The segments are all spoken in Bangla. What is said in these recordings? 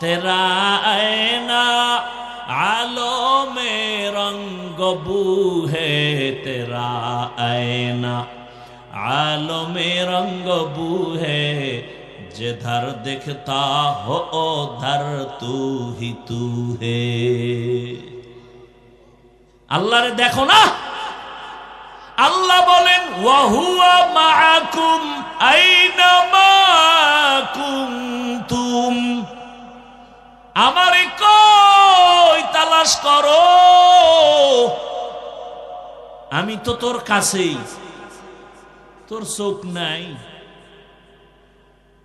তেরা আয়না আলো মে রঙ্গ বুহে তেরা আয়না। আলো মে রঙ্গ বুহে, যে ধর দেখতা হো ধর তু হি তু হে আল্লাহরে দেখো না? আল্লাহ বলেন, ওয়াহুয়া মাআকুম আইনামা কুনতুম? আমারে কই তালাশ করো? আমি তো তোর কাছেই। তোর চোখ নাই।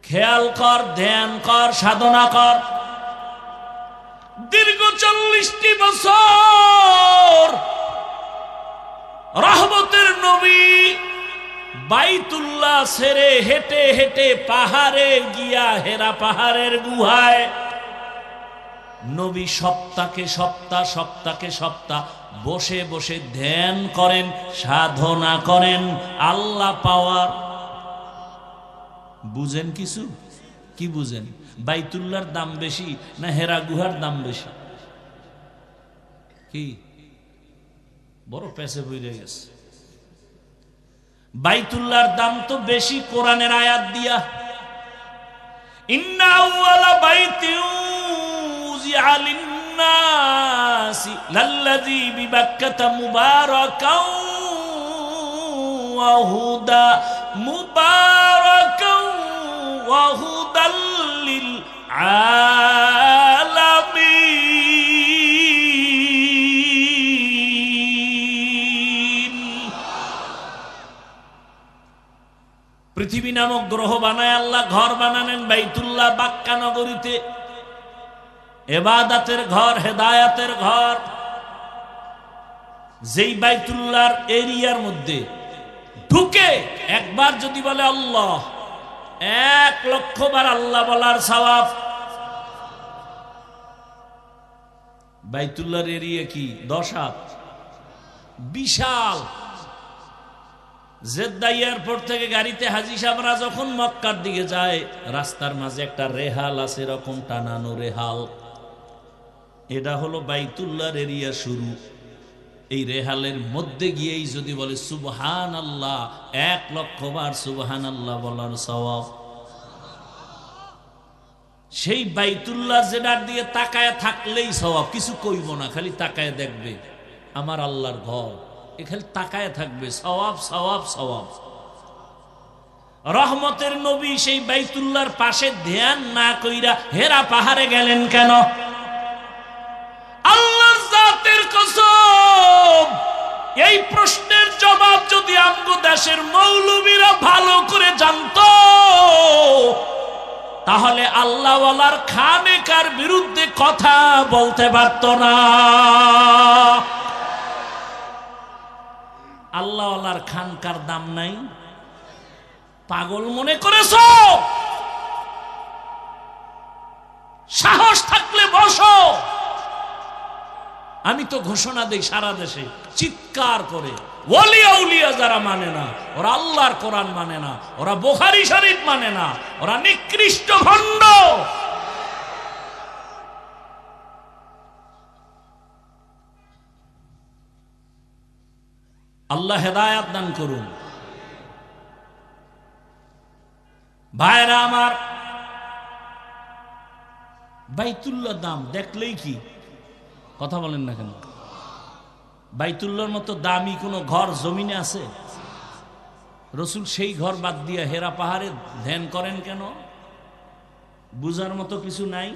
খেয়াল কর, ধ্যান কর, সাধনা কর। দীর্ঘ চল্লিশটি বছর রহমতের নবী বাইতুল্লাহ ছেড়ে হেঁটে হেঁটে পাহাড়ে গিয়া হেরা পাহাড়ের গুহায় নবী সপ্তাহে সপ্তাহ সপ্তাহে সপ্তাহ বসে বসে ধ্যান করেন, সাধনা করেন, আল্লাহ পাওয়ার। বুঝেন কিছু? কি বুঝেন? বাইতুল্লার দাম বেশি না হেরা গুহার দাম বেশি? কি? বড় পেছে বইরে গেছে। বাইতুল্লার দাম তো বেশি, কোরআনের আয়াত দিয়া। ইন্না বাইতিউ লাল্লাযী বিবাক্কাতা মুবারাকাও ওয়া হুদা মুবারাকাও ওয়া হুদাল পৃথিবী নামক গ্রহ বানায় আল্লাহ, ঘর বানানেন বাইতুল্লাহ, বাক্কা নগরীতে। এবাদাতের ঘর, হেদায়াতের ঘর। যেই বাইতুল্লার এরিয়ার মধ্যে ঢুকে একবার যদি বলে আল্লাহ, এক লক্ষ বার আল্লাহ বলার সওয়াব। বাইতুল্লার এরিয়া কি? দশ হাত। বিশাল। জেদ্দা এয়ারপোর্ট থেকে গাড়িতে হাজি সাহরা যখন মক্কার দিকে যায়, রাস্তার মাঝে একটা রেহাল আছে, এরকম টানানো রেহাল। এটা হলো বাইতুল্লাহর এরিয়া শুরু। এই রেহালের মধ্যে গিয়েই যদি বলে সুবহান আল্লাহ এক লক্ষ বার সুবহান আল্লাহ বলার সওয়াব। সেই বাইতুল্লাহ যেটার দিয়ে তাকায় থাকলেই সওয়াব, কিছু কইব না, খালি তাকায় দেখবে আমার আল্লাহর ঘর। এ খালি তাকায় থাকবে, সওয়াব সওয়াব সওয়াব। রহমতের নবী সেই বাইতুল্লাহর পাশে ধ্যান না কইরা হেরা পাহাড়ে গেলেন কেন? এই প্রশ্নের জবাব যদি আমগো দেশের মৌলবীরা ভালো করে জানতো, তাহলে আল্লাহওয়ালার খামেকার বিরুদ্ধে কথা বলতে পারত না। আল্লাহওয়ালার খানকার দাম নাই। পাগল মনে করেছ? সাহস থাকলে বসো। আমি তো ঘোষণা দেই সারা দেশে, চিৎকার করে। ওলিয়া উলিয়া যারা মানে না, ওরা আল্লাহর কোরআন মানে না, ওরা বোখারি শরীফ মানে না, ওরা নিকৃষ্ট ভণ্ড আল্লাহ হেদায়াত দান করুন। ভাইরা আমার, বাইতুল্লাহ দাম দেখলেই কি? কথা বলেন না কেন? বাইতুল্লার মতো দামি কোনো ঘর জমিনে আছে? রসুল সেই ঘর বাদ দিয়া হেরা পাহাড়ে ধ্যান করেন কেন? বুঝার মতো কিছু নাই?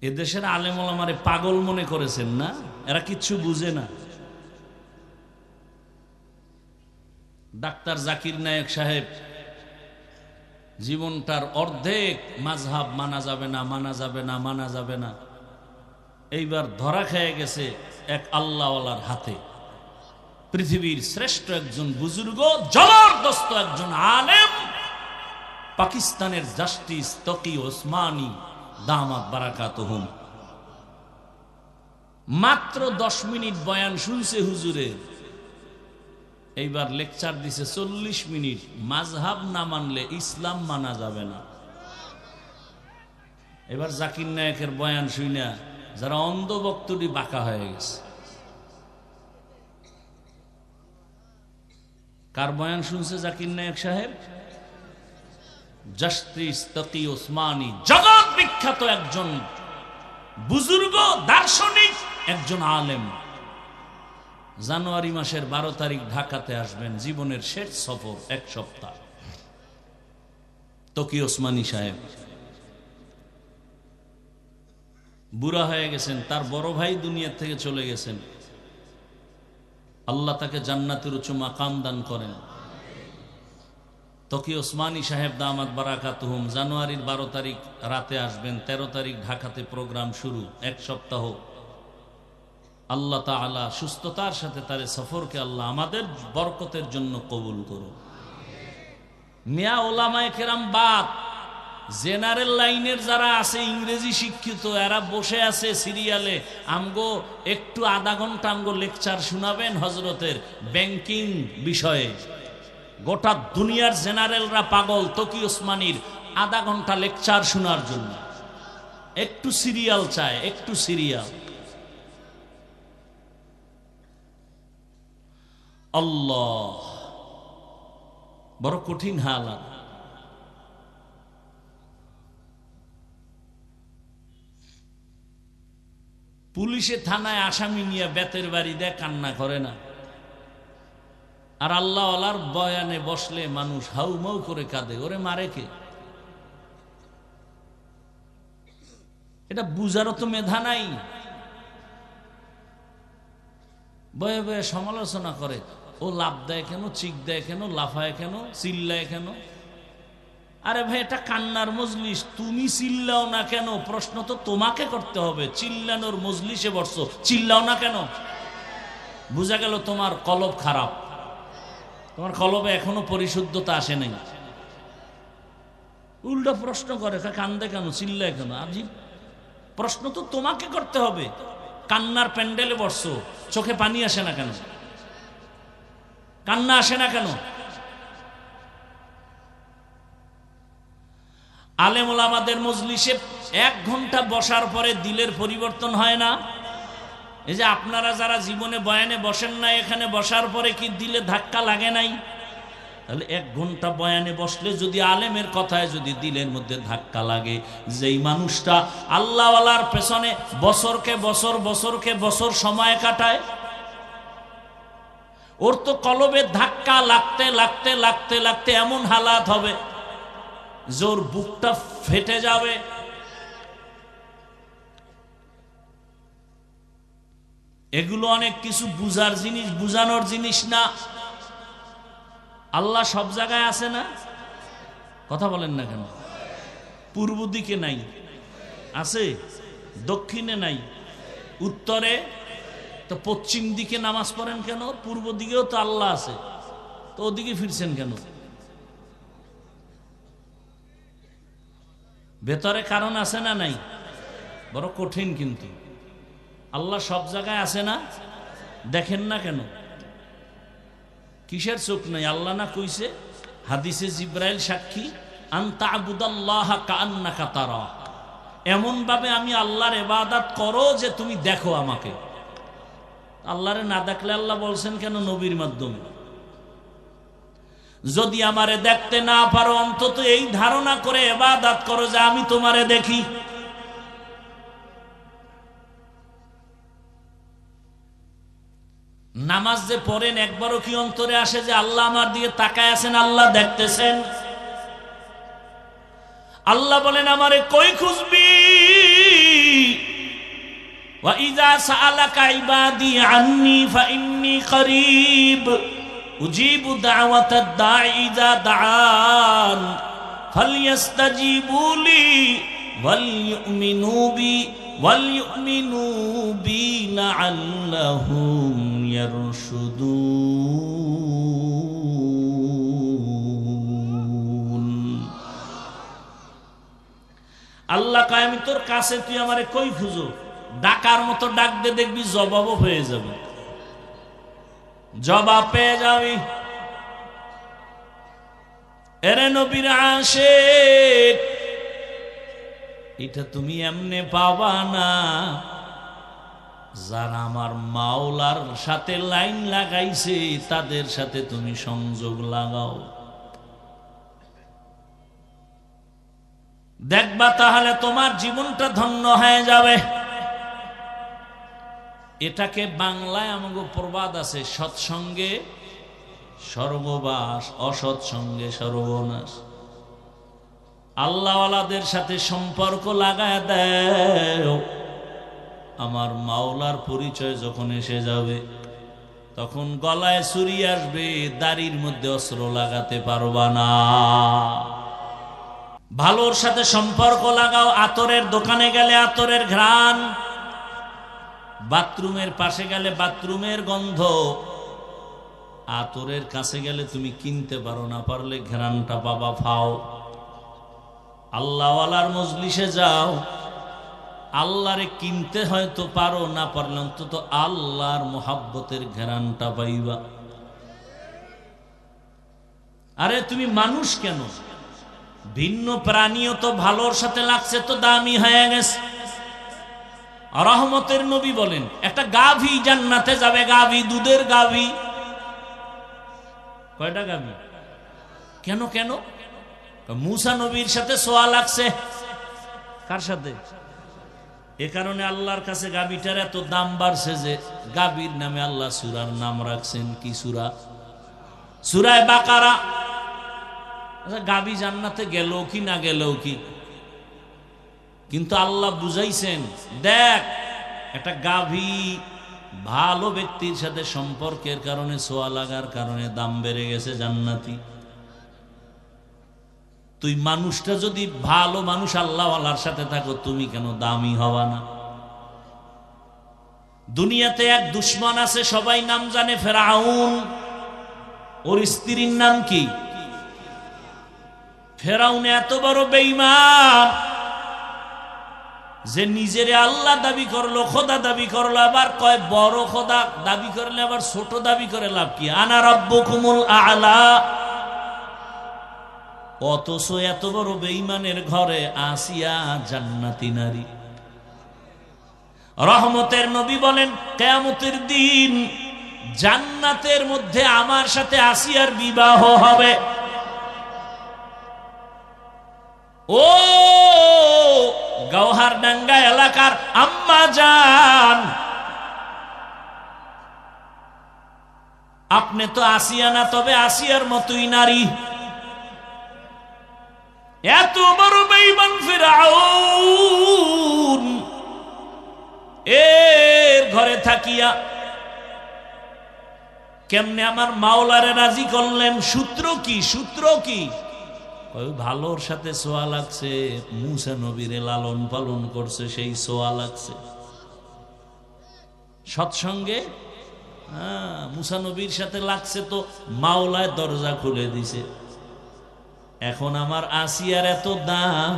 এদেশের আলেমল আমারে পাগল মনে করেছেন না? এরা কিচ্ছু বুঝে না। ডাক্তার জাকির নায়ক সাহেব জীবনটার অর্ধেক মাঝহাব মানা যাবে না, মানা যাবে না, মানা যাবে না। এইবার ধরা খেয়ে গেছে এক আল্লাহওয়ালার হাতে। পৃথিবীর শ্রেষ্ঠ একজন বুজুর্গ, জবরদস্ত একজন আলেম, পাকিস্তানের জাস্টিস তকি ওসমানী, দামাত বারাকাত হুম মাত্র দশ মিনিট বয়ান শুনছে হুজুরে। এইবার লেকচার দিছে চল্লিশ মিনিট। মাঝহাব না মানলে ইসলাম মানা যাবে না। এবার জাকির নায়কের বয়ান শুইনা যারা অন্ধ বক্তটি বাঁকা হয়ে গেছে। কার বয়ান শুনছে জাকির নায়ক সাহেব? জাস্টিস তকি ওসমানী, জগৎ বিখ্যাত একজন বুজুর্গ, দার্শনিক, একজন আলেম। জানুয়ারি মাসের বারো তারিখ ঢাকাতে আসবেন জীবনের শেষ সফর এক সপ্তাহ। তকি ওসমানী সাহেব, বুড়া হয়ে গেছেন, তার বড় ভাই দুনিয়ার থেকে চলে গেছেন। আল্লাহ তাকে জান্নাতের উঁচু মাকাম দান করেন। তকি ওসমানী সাহেব, দামাত বারাকাতুহুম, জানুয়ারির বারো তারিখ রাতে আসবেন ১৩ তারিখ ঢাকাতে প্রোগ্রাম শুরু, এক সপ্তাহ। আল্লাহ তাআলা সুস্থতার সাথে তার সফরকে আল্লাহ আমাদের বরকতের জন্য কবুল করুন মিয়া ওলামায় কেরাম বাদ, জেনারেল লাইনের যারা আছে, ইংরেজি শিক্ষিত, এরা বসে আছে সিরিয়ালে, আমগো একটু আধা ঘণ্টা আমগো লেকচার শোনাবেন হজরতের ব্যাংকিং বিষয়ে। গোটা দুনিয়ার জেনারেলরা পাগল, তকি ওসমানির আধা ঘণ্টা লেকচার শোনার জন্য। একটু সিরিয়াল চায়, একটু সিরিয়াল। আল্লাহ। বড় কঠিন হালাত। পুলিশে থানায় আসামি নিয়ে বেতের বাড়ি দেয় কান্না করে না। আর আল্লাহ আল্লাহর বয়ানে বসলে মানুষ হাউ মাউ করে কাঁদে। ওরে মারে কে? এটা বুঝারও তো মেধা নাই। বয়ে বয়ে সমালোচনা করে। ও লাভ দেয় কেন, চিক দেয় কেন, লাফায় কেন, চিল্লায় কেন? আরে ভাই, এটা কান্নার মজলিস। তুমি চিল্লাও না কেন? প্রশ্ন তো তোমাকে করতে হবে। চিল্লানোর মজলিসে বসছো। চিল্লাও না কেন? বোঝা গেল তোমার কলব খারাপ। তোমার কলবে এখনও পরিশুদ্ধতা আসে নাই। উল্টো প্রশ্ন করে "কা- কান্দে কেন, চিল্লায় কেন? আজিব প্রশ্ন তো তোমাকে করতে হবে। কান্নার প্যান্ডেলে বসছো, চোখে পানি আসে না কেন? কান্না আসে না কেন? আলেমুল আমাদের মজলিসে এক ঘণ্টা বসার পরে দিলের পরিবর্তন হয় না? এই যে আপনারা যারা জীবনে বয়ানে বসেন না এখানে বসার পরে কি দিলে ধাক্কা লাগে নাই? তাহলে এক ঘণ্টা বয়ানে বসলে যদি আলেমের কথায় যদি দিলের মধ্যে ধাক্কা লাগে, যেই মানুষটা আল্লাহওয়ালার পেছনে বছরকে বছর বছরকে বছর সময় কাটায় ওর তো কলবে ধাক্কা লাগতে লাগতে লাগতে লাগতে এমন হালাত হবে। ওর বুকটা ফেটে যাবে। এগুলো অনেক কিছু বুঝার জিনিস, বুঝানোর জিনিস না। আল্লাহ সব জায়গায় আছে না? কথা বলেন না কেন? পূর্ব দিকে নাই, আছে, দক্ষিণে নাই, উত্তরে তো পশ্চিম দিকে নামাজ পড়েন কেন? পূর্ব দিকেও তো আল্লাহ আছে। তো ওদিকে ফিরছেন কেন? ভেতরে কারণ আছে না নাই? বড় কঠিন কিন্তু। আল্লাহ সব জায়গায় আছে না? দেখেন না কেন? কিসের চোখ নাই? আল্লাহ না কইছে? হাদিসে জিব্রাইল সাক্ষী আন্তা আবুদাল্লাহ কান্না কাতারা এমন ভাবে আমি আল্লাহর এবাদাত করো যে তুমি দেখো আমাকে। আল্লাহরে না দেখলে আল্লাহ বলছেন কেন নবীর মাধ্যমে? যদি আমারে দেখতে না পারো, অন্তত এই ধারণা করে এবাদাত করো যে আমি তোমারে দেখি। নামাজ যে পড়েন, একবারও কি অন্তরে আসে যে আল্লাহ আমার দিকে তাকায় আছেন, আল্লাহ দেখতেছেন? আল্লাহ বলেন, আমারে কই খুঁজবি? وإذا سألك عبادي عني فإني قريب أجيب دعوة الداعي إذا دعان فليستجيبوا لي وليؤمنوا بي وليؤمنوا بي لعلهم يرشدون আল্লাহ কয় আমি তোর কাছে তুই আমারে কই খুঁজো ডাকার মতো ডাক দে দেখবি জবাবও হয়ে যাবে। জবাব পেয়ে যাবি। এরে নবীর আশেক, এটা তুমি এমনে পাবা না, যারা আমার মাওলার সাথে লাইন লাগাইছে, তাদের সাথে তুমি সংযোগ লাগাও। দেখবা তাহলে তোমার জীবনটা ধন্য হয়ে যাবে। এটাকে বাংলায় আমাকে প্রবাদ আছে, সৎসঙ্গে সর্ববাস, অসৎসঙ্গে সর্বনাশ। আল্লাহওয়ালাদের সাথে সম্পর্ক লাগায় দেয় আমার মাওলার পরিচয় যখন এসে যাবে, তখন গলায় ছুরি আসবে, দাড়ির মধ্যে অস্ত্র লাগাতে পারবা না। ভালোর সাথে সম্পর্ক লাগাও, আতরের দোকানে গেলে আতরের ঘ্রাণ। বাথরুমের পাশে গেলে বাথরুমের গন্ধ, আতরের কাছে গেলে তুমি কিনতে পারো না, পারলে ঘ্রাণটা বাবা ফাও। আল্লাহওয়ালার মজলিসে যাও, আল্লাহরে কিনতে হয়তো পারো না, পারলে অন্তত আল্লাহর মোহাব্বতের ঘেরানটা পাইবা। আরে তুমি মানুষ কেন? ভিন্ন প্রাণীও তো ভালোর সাথে লাগছে, তো দামি হয়ে গেছে। রহমতের নবী বলেন, একটা গাভী জান্নাতে যাবে, গাভী, দুধের গাভী। কয়টা গাভী? কেন কেন? মুসা নবীর সাথে সোয়া লাগছে। কার সাথে? এ কারণে আল্লাহর কাছে গাবিটার এত দাম বাড়ছে যে গাবির নামে আল্লাহ সুরার নাম রাখছেন কি সুরা? সুরায় বাকারা। আচ্ছা গাবি জান্নাতে গেল কি, না গেল কি? কিন্তু আল্লাহ বুঝাইছেন, দেখ, একটা গাভী ভালো ব্যক্তির সাথে সম্পর্কের কারণে সোয়া লাগার কারণে দাম বেড়ে গেছে জান্নাতি। তুই মানুষটা যদি ভালো মানুষ আল্লাহ আল্লাহর সাথে থাকো, তুমি কেন দামি হবা না? দুনিয়াতে এক দুশ্মন আছে, সবাই নাম জানে ফেরাউন। ওর স্ত্রীর নাম কি? ফেরাউন এত বড় বেইমান যে নিজেরে আল্লাহ দাবি করল, খোদা দাবি করল, আবার কয়, বড় খোদা দাবি করলে আবার ছোট দাবি করে লাভ কি? আনা রব্বকুমুল আলা। অথচ এত বড় বেইমানের ঘরে আসিয়া জান্নাতি নারী। রহমতের নবী বলেন, কেয়ামতের দিন জান্নাতের মধ্যে আমার সাথে আসিয়ার বিবাহ হবে। ও গৌহার ডাঙ্গা এলাকার আম্মা যান আপনি তো আসিয়া না, তবে আসিয়ার মতোই নারী। এত বড় বেইমান ফেরাউন। এর ঘরে থাকিয়া কেমনে আমার মাওলারে রাজি করলেন? সূত্র কি? সূত্র কি? ভালোর সাথে সোয়া লাগছে, মুসা নবীরে লালন পালন করছে, সেই সোয়া লাগছে। সৎসঙ্গে হ্যাঁ সাথে লাগছে তো মাওলায় দরজা খুলে দিছে। এখন আমার আসিয়ার এত দাম,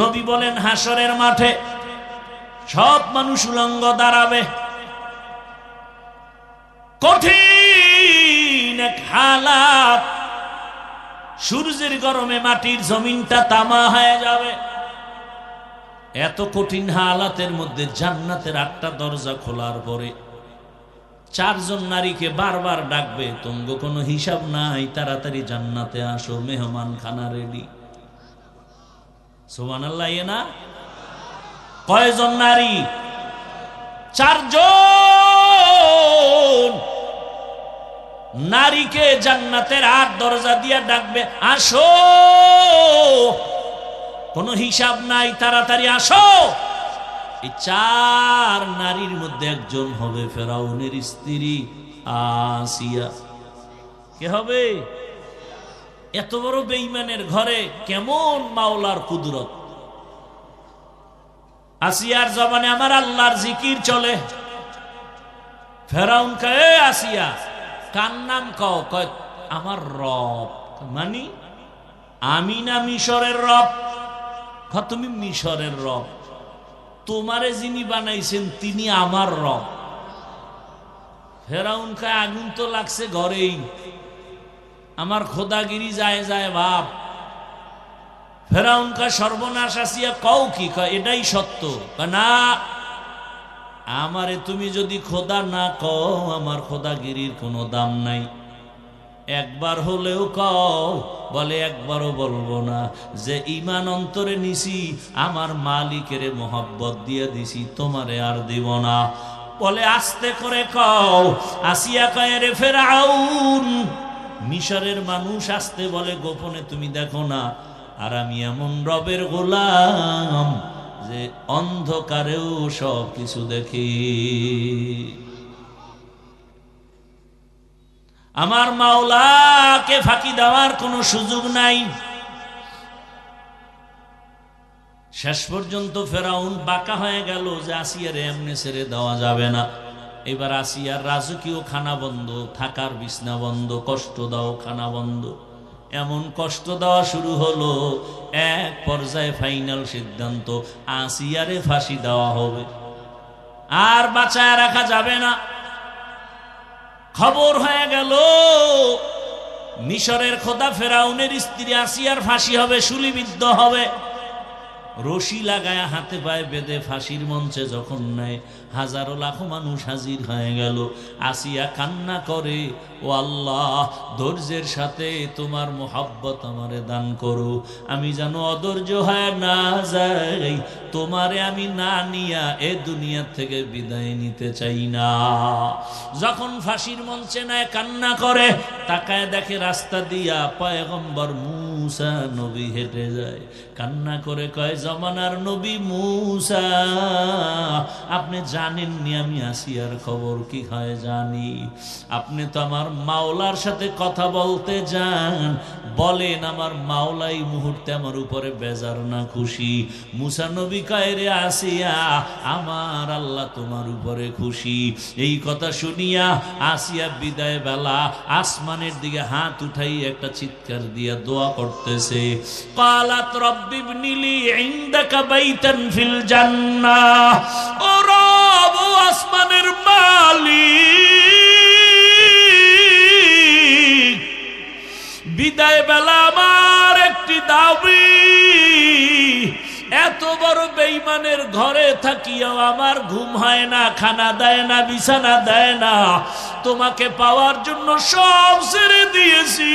নবী বলেন হাসরের মাঠে সব মানুষ উলঙ্গ দাঁড়াবে। কঠিন এক হালাত সূর্যের গরমে মাটির জমিনটা তামা হয়ে যাবে। এত কঠিন হালাতের মধ্যে জান্নাতের আটটা দরজা খোলার পরে চারজন নারীকে বারবার ডাকবে তঙ্গ কোনো হিসাব নাই, তাড়াতাড়ি জান্নাতে আসো মেহমান খানা রেডি সোমান আল্লাহ না? কয়জন নারী? চারজন! নারীকে জান্নাতের আট দরজা দিয়া ডাকবে, আসো! কোনো হিসাব নাই, তাড়াতাড়ি আসো! এই চার নারীর মধ্যে একজন হবে ফেরাউনের স্ত্রী, আসিয়া। কে হবে? এত বড় বেইমানের ঘরে কেমন মাওলার কুদরত? আসিয়ার জবানে আমার আল্লাহর জিকির চলে। ফেরাউন কে আসিয়া! কার নাম কও? কয়, আমার রব। মানি, আমি না মিশরের রব? তুমি মিশরের রব। তোমারে যিনি বানাইছেন, তিনি আমার রব। ফেরাউন খায় আগুন তো লাগছে ঘরেই। আমার খোদাগিরি যায় যায় বাপ ফেরাউন কা সর্বনাশ আসিয়া কও কি? কয়, এটাই সত্য। না আমারে তুমি যদি খোদা না কও, আমার খোদাগিরির কোনো দাম নাই। একবার হলেও কও, বলে একবারও বলব না, যে ইমান অন্তরে নিছি, আমার মালিকের মোহব্বত দিয়ে দিছি, তোমারে আর দিব না। বলে আস্তে করে কও, আসিয়া কয় রে ফেরাউন! মিশরের মানুষ আসতে বলে, গোপনে তুমি দেখো না, আর আমি এমন রবের গোলাম যে অন্ধকারেও সব কিছু দেখি। আমার মাওলাকে ফাঁকি দেওয়ার কোনো সুযোগ নাই। শেষ পর্যন্ত ফেরাউন বাঁকা হয়ে গেল যে আসিয়ার এমনি ছেড়ে দেওয়া যাবে না। এবার আসিয়ার রাজকীয় খানা বন্ধ, থাকার বিছনা বন্ধ, কষ্ট দাও, খানা বন্ধ। এমন কষ্ট দেওয়া শুরু হলো। এক পর্যায়ে ফাইনাল সিদ্ধান্ত, আসিয়ারে ফাঁসি দেওয়া হবে। আর বাঁচায় রাখা যাবে না। খবর হয়ে গেল, মিশরের খোদা ফেরাউনের স্ত্রী আসিয়ার ফাঁসি হবে শুলিবিদ্ধ হবে। রশি লাগায় হাতে পায়ে বেঁধে ফাঁসির মঞ্চে যখন নেয়, হাজারো লাখো মানুষ হাজির হয়ে গেল। আসিয়া কান্না করে, ও আল্লাহ, ধৈর্যের সাথে তোমার মোহাব্বত আমারে দান করো। আমি যেন অধৈর্য হয় না যাই, তোমারে আমি না নিয়া এ দুনিয়া থেকে বিদায় নিতে চাই না। যখন ফাঁসির মঞ্চে নেয়, কান্না করে, তাকায় দেখে রাস্তা দিয়া পয়গম্বর মুসা নবী হেঁটে যায়। কান্না করে কয়, জমানার নবী মুসা, আপনি জানেননি আমি আসিয়ার খবর কি হয় জানি। আপনি তো আমার মাওলার সাথে কথা বলতে যান। বলেন, আমার মাওলাই মুহূর্তে আমার উপরে বেজার না খুশি। মুসা নবী কয়, রে আসিয়া, আমার আল্লাহ তোমার উপরে খুশি। এই কথা শুনিয়া আসিয়া বিদায় বেলা আসমানের দিকে হাত উঠাই একটা চিৎকার দিয়া দোয়া করতেছে কালাত রব্বিব নিলি ইন্দাকা বাইতান ফিল জান্নাহ। ও রব, ও আসমানের মালিক বিদায় বেলা আমার একটি দাবি এত বড় বেইমানের ঘরে থাকিয়াও আমার ঘুম হয় না, খানা দেয় না, বিছানা দেয় না। তোমাকে পাওয়ার জন্য সব ছেড়ে দিয়েছি।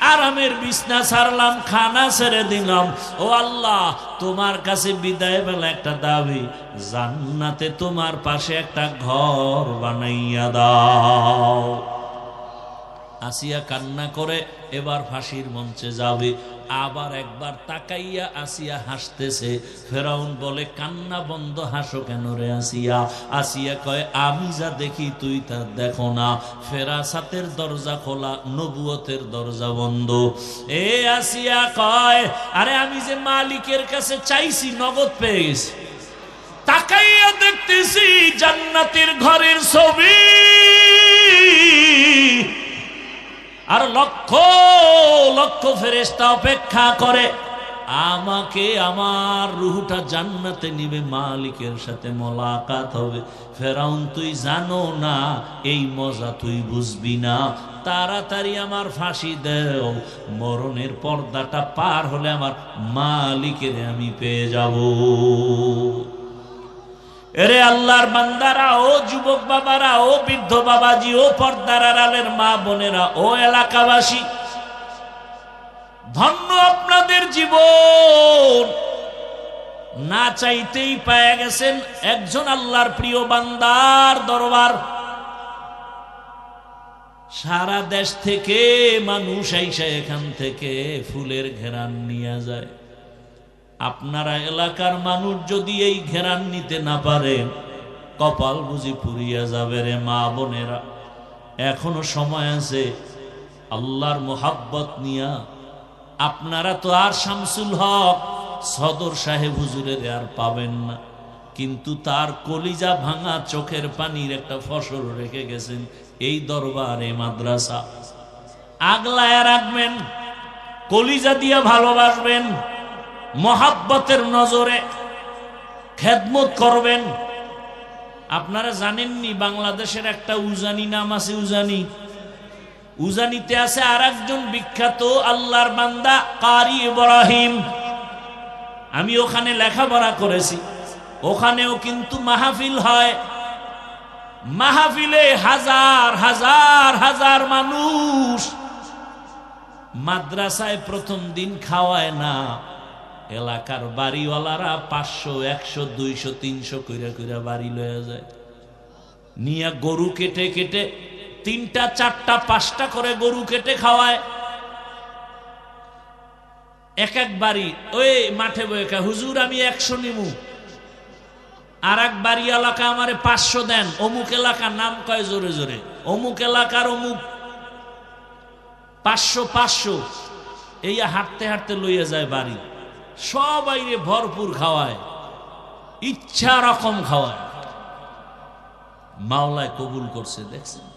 আরামের বিছনা ছাড়লাম খানা ছেড়ে দিলাম। ও আল্লাহ, তোমার কাছে বিদায় বেলা একটা দাবি, জান্নাতে তোমার পাশে একটা ঘর বানাইয়া দাও। আসিয়া কান্না করে এবার ফাঁসির মঞ্চে যাবে। আবার একবার তাকাইয়া আসিয়া হাসতেছে। ফেরাউন বলে, কান্না বন্ধ, হাসো কেন রে আসিয়া? আসিয়া কয়, আমি যা দেখি তুই তা দেখো না। ফেরাসাতের দরজা খোলা, নবুয়তের দরজা বন্ধ। এ আসিয়া কয়, আরে আমি যে মালিকের কাছে চাইছি, নগদ পেয়ে গেছি। তাকাইয়া দেখতেছি জান্নাতের ঘরের ছবি। আর লক্ষ লক্ষ ফেরেস্তা অপেক্ষা করে, আমাকে আমার রুহুটা জান্নাতে নিবে, মালিকের সাথে মোলাকাত হবে। ফেরাউন, তুই জানো না, এই মজা তুই বুঝবি না। তাড়াতাড়ি আমার ফাঁসি দেও, মরণের পর্দাটা পার হলে আমার মালিকের আমি পেয়ে যাব। এরে আল্লাহর বান্দারা, ও যুবক বাবারা, ও বৃদ্ধ বাবাজি, ও পর্দার আড়ালের মা বোনেরা, ও এলাকাবাসী, ধন্য আপনাদের জীবন। না চাইতেই পেয়ে গেছেন একজন আল্লাহর প্রিয় বান্দার দরবার। সারা দেশ থেকে মানুষ আইসা এখান থেকে ফুলের ঘেরান নিয়ে যায়। আপনারা এলাকার মানুষ যদি এই ঘেরান নিতে না পারেন কপাল বুঝি পুরিয়া যাবে রে মা বোনেরা। এখনও সময় আছে, আল্লাহর মোহাব্বত নিয়া। আপনারা তো আর শামসুল হক, সদর সাহেব হুজুরের আর পাবেন না। কিন্তু তার কলিজা ভাঙা চোখের পানির একটা ফসল রেখে গেছেন এই দরবারে মাদ্রাসা। আগলায় রাখবেন, কলিজা দিয়ে ভালোবাসবেন। মহাব্বতের নজরে খেদমত করবেন। আপনারা জানেননি, বাংলাদেশের একটা উজানি নাম আছে উজানি। উজানিতে আছে আর একজন বিখ্যাত আল্লাহর বান্দা কারি ইব্রাহিম। আমি ওখানে লেখাপড়া করেছি। ওখানেও কিন্তু মাহফিল হয়। মাহফিলে হাজার হাজার হাজার মানুষ মাদ্রাসায় প্রথম দিন খাওয়ায় না। এলাকার বাড়িওয়ালারা পাঁচশো, একশো, দুইশো, তিনশো কইরা কইরা বাড়ি লয়ে যায়। নিয়ে গরু কেটে কেটে তিনটা, চারটা, পাঁচটা করে গরু কেটে খাওয়ায়। এক এক বাড়ি, ওই মাঠে বয়ে হুজুর, আমি একশো নিমু। আর এক বাড়ি এলাকা আমারে পাঁচশো দেন। অমুক এলাকার নাম কয় জোরে জোরে। অমুক এলাকার অমুক। পাঁচশো পাঁচশো। এই হাঁটতে হাঁটতে লইয়া যায় বাড়ি। সবাই রে ভরপুর খাওয়ায় ইচ্ছা রকম খাওয়ায়। মাওলায় কবুল করছে দেখছেন?